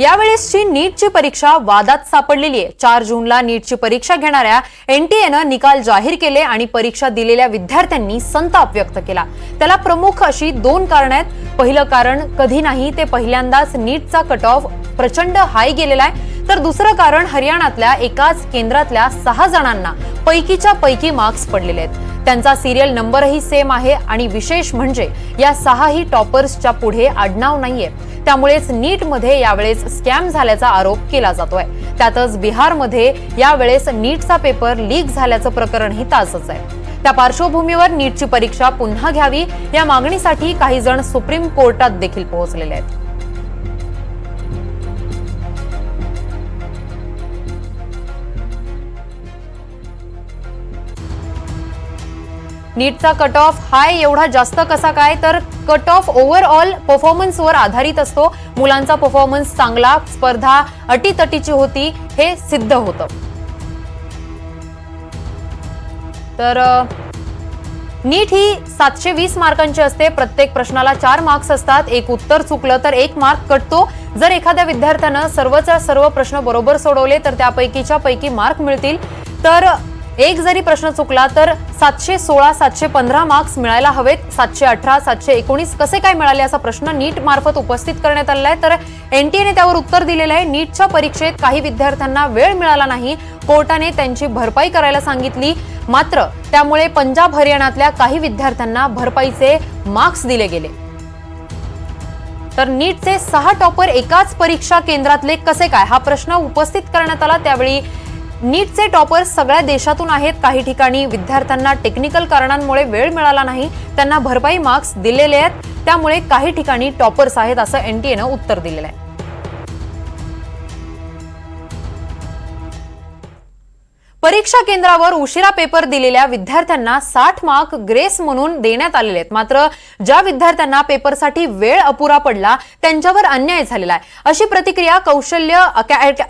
यावेळेसची नीटची परीक्षा वादात सापडलेली आहे. चार जूनला नीटची परीक्षा घेणाऱ्या एनटीएनं निकाल जाहीर केले आणि परीक्षा दिलेल्या विद्यार्थ्यांनी संताप व्यक्त केला. त्याला प्रमुख अशी दोन कारण आहेत. पहिलं कारण कधी नाही ते पहिल्यांदाच नीटचा कट ऑफ प्रचंड हाय गेलेला आहे. तर दुसरं कारण हरियाणातल्या एकाच केंद्रातल्या सहा जणांना पैकीच्या पैकी मार्क्स पडलेले आहेत. त्यांचा सिरियल नंबरही सेम आहे आणि विशेष म्हणजे या सहाही टॉपर्सच्या पुढे आडनाव नाहीये. त्यामुळेच नीटमध्ये यावेळेस स्कॅम झाल्याचा आरोप केला जातोय. त्यातच बिहारमध्ये यावेळेस नीटचा पेपर लीक झाल्याचं प्रकरणही ताजच आहे. त्या पार्श्वभूमीवर नीटची परीक्षा पुन्हा घ्यावी या मागणीसाठी काही जण सुप्रीम कोर्टात देखील पोहोचलेले आहेत. नीटचा कट ऑफ हाय एवढा जास्त कसा काय? तर कट ऑफ ओव्हरऑल परफॉर्मन्सवर आधारित असतो. मुलांचा परफॉर्मन्स चांगला स्पर्धा अटीतटीची होती हे सिद्ध होतं. तर नीट ही सातशे वीस मार्कांची असते. प्रत्येक प्रश्नाला चार मार्क्स असतात. एक उत्तर चुकलं तर एक मार्क कटतो. जर एखाद्या विद्यार्थ्यानं सर्वचा सर्व प्रश्न बरोबर सोडवले तर त्यापैकीच्या पैकी मार्क मिळतील. तर एक जरी प्रश्न चुकला तर सातशे सोळा सातशे पंधरा मार्क्स मिळायला हवेत. सातशे अठरा सातशे एकोणीस कसे काय मिळाले? असा प्रश्न नीट मार्फत उपस्थित करण्यात आलेला आहे तर एनटीएने त्यावर उत्तर दिलेलं आहे. नीटच्या परीक्षेत काही विद्यार्थ्यांना वेळ मिळाला नाही. कोर्टाने त्यांची भरपाई करायला सांगितली. मात्र त्यामुळे पंजाब हरियाणातल्या काही विद्यार्थ्यांना भरपाईचे मार्क्स दिले गेले. तर नीटचे सहा टॉपर एकाच परीक्षा केंद्रातले कसे काय? हा प्रश्न उपस्थित करण्यात आला. त्यावेळी नीटचे टॉपर्स सगळ्या देशातून आहेत. काही ठिकाणी विद्यार्थ्यांना टेक्निकल कारणांमुळे वेळ मिळाला नाही. त्यांना भरपाई मार्क्स दिलेले आहेत. त्यामुळे काही ठिकाणी टॉपर्स आहेत असं एनटीएनं उत्तर दिलेलं आहे. परीक्षा केंद्रावर उशिरा पेपर दिलेल्या विद्यार्थ्यांना साठ मार्क ग्रेस म्हणून देण्यात आलेले आहेत. मात्र ज्या विद्यार्थ्यांना पेपरसाठी वेळ अपुरा पडला त्यांच्यावर अन्याय झालेला आहे. अशी प्रतिक्रिया कौशल्य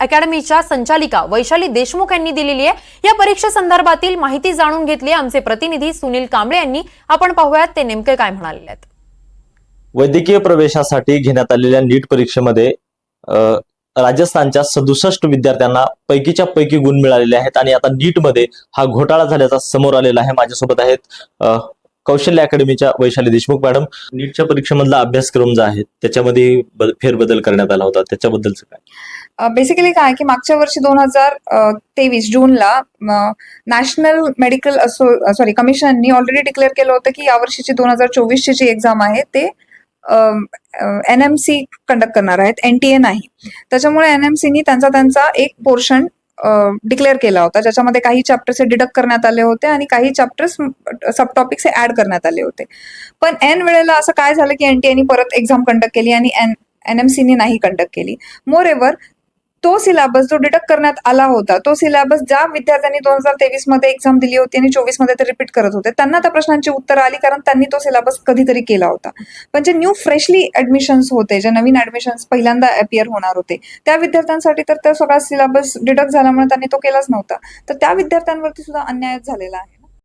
अकॅडमीच्या संचालिका वैशाली देशमुख यांनी दिलेली आहे. या परीक्षेसंदर्भातील माहिती जाणून घेतली आमचे प्रतिनिधी सुनील कांबळे यांनी. आपण पाहूयात ते नेमके काय म्हणाले आहेत. वैद्यकीय प्रवेशासाठी घेण्यात आलेल्या नीट परीक्षेमध्ये राजस्थानच्या सदुसष्ट विद्यार्थ्यांना पैकीच्या पैकी गुण मिळालेले आहेत आणि आता नीटमध्ये हा घोटाळा झाल्याचा समोर आलेला आहे माझ्यासोबत आहेत कौशल्य अकॅडमीच्या वैशाली देशमुख मॅडम. नीटच्या परीक्षेमधला अभ्यासक्रम जो आहे. त्याच्यामध्ये फेरबदल करण्यात आला होता. त्याच्याबद्दलच काय? बेसिकली काय की मागच्या वर्षी दोन हजार तेवीस जूनला नॅशनल मेडिकल असो सॉरी कमिशननी ऑलरेडी डिक्लेअर केलं होतं की यावर्षीची दोन हजार चोवीसची जी एक्झाम आहे ते एनएमसी कंडक्ट करणार आहेत. एनटीए नाही. त्याच्यामुळे एनएमसीनी त्यांचा त्यांचा एक पोर्शन डिक्लेअर केला होता. ज्याच्यामध्ये काही चॅप्टर्स डिडक्ट करण्यात आले होते आणि काही चॅप्टर्स सब टॉपिक्स ऍड करण्यात आले होते. पण एन वेळेला असं काय झालं की एनटीएनी परत एक्झाम कंडक्ट केली आणि एन एन नाही कंडक्ट केली. मोर एव्हर तो सिलेबस जो डिडक्ट करण्यात आला होता तो सिलेबस ज्या विद्यार्थ्यांनी दोन हजार तेवीसमध्ये एक्झाम दिली होती आणि चोवीसमध्ये ते रिपीट करत होते त्यांना त्या प्रश्नांची उत्तर आली कारण त्यांनी तो सिलेबस कधीतरी केला होता. पण जे न्यू फ्रेशली ऍडमिशन्स होते जे नवीन ऍडमिशन्स पहिल्यांदा अपियर होणार होते त्या विद्यार्थ्यांसाठी तर त्या सगळा सिलेबस डिडक्ट झाल्यामुळे त्यांनी तो केलाच नव्हता. तर त्या विद्यार्थ्यांवरती सुद्धा अन्याय झालेला आहे.